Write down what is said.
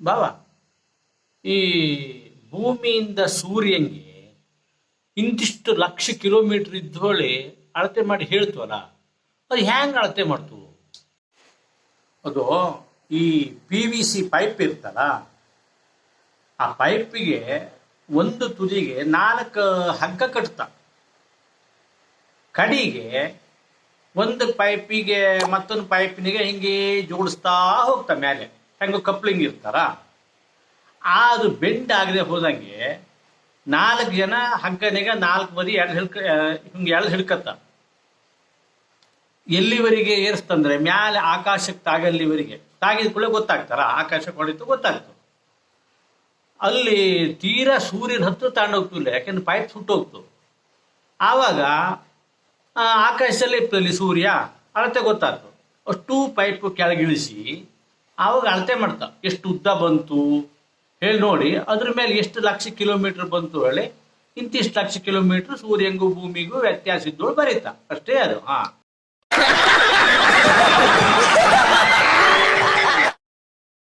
ಬಾವ, ಈ ಭೂಮಿಯಿಂದ ಸೂರ್ಯನಿಗೆ ಇಂತಿಷ್ಟು ಲಕ್ಷ ಕಿಲೋಮೀಟರ್ ಇದ್ದೋಳೆ ಅಳತೆ ಮಾಡಿ ಹೇಳ್ತವಲ್ಲ, ಅದು ಹ್ಯಾಂಗ ಅಳತೆ ಮಾಡ್ತು? ಅದು ಈ ಪಿ ವಿ ಸಿ ಪೈಪ್ ಇರ್ತಲ್ಲ ಆ ಪೈಪಿಗೆ ಒಂದು ತುದಿಗೆ ನಾಲ್ಕು ಹಗ್ಗ ಕಟ್ತ. ಕಡಿಗೆ ಒಂದು ಪೈಪಿಗೆ ಮತ್ತೊಂದು ಪೈಪಿನಿಗೆ ಹಿಂಗೆ ಜೋಡಿಸ್ತಾ ಹೋಗ್ತಾ ಮೇಲೆ. ಹೆಂಗೋ ಕಪ್ಲಿಂಗ್ ಇರ್ತಾರ? ಅದು ಬೆಂಡ್ ಆಗದೆ ಹೋದಂಗೆ ನಾಲ್ಕು ಜನ ಹಗ್ಗನಿಗೆ ನಾಲ್ಕು ಬದಿ ಎಳ್ದು ಹಿಡ್ಕ ಹಿಂಗೆ ಎಳ್ದು ಹಿಡ್ಕತ್ತ ಎಲ್ಲಿವರೆಗೆ ಏರಿಸ್ತಂದ್ರೆ ಮ್ಯಾಲೆ ಆಕಾಶಕ್ಕೆ ತಾಗಲ್ಲಿವರೆಗೆ. ತಾಗಿದ ಕೂಡ ಗೊತ್ತಾಗ್ತಾರ? ಆಕಾಶಕ್ಕೆ ಹೊಡಿತು ಗೊತ್ತಾಗ್ತು. ಅಲ್ಲಿ ತೀರಾ ಸೂರ್ಯನ ಹತ್ರ ತಗೊಂಡೋಗ್ತಿಲ್ಲ ಯಾಕೆಂದ್ರೆ ಪೈಪ್ ಸುಟ್ಟೋಗ್ತು. ಆವಾಗ ಆಕಾಶದಲ್ಲಿ ಇರ್ತಲ್ಲಿ ಸೂರ್ಯ, ಅಳತೆ ಗೊತ್ತಾಗ್ತು. ಅಷ್ಟು ಪೈಪ್ ಕೆಳಗಿಳಿಸಿ ಆವಾಗ ಅಳತೆ ಮಾಡ್ತಾ. ಎಷ್ಟು ಉದ್ದ ಬಂತು? ಹೇಳಿ ನೋಡಿ, ಅದ್ರ ಮೇಲೆ ಎಷ್ಟು ಲಕ್ಷ ಕಿಲೋಮೀಟರ್ ಬಂತು ಹೇಳಿ, ಇಂತಿಷ್ಟು ಲಕ್ಷ ಕಿಲೋಮೀಟರ್ ಸೂರ್ಯಂಗೂ ಭೂಮಿಗೂ ವ್ಯತ್ಯಾಸ ಇದ್ದೋಳು ಬರೀತಾ. ಅಷ್ಟೇ ಅದು, ಹಾ.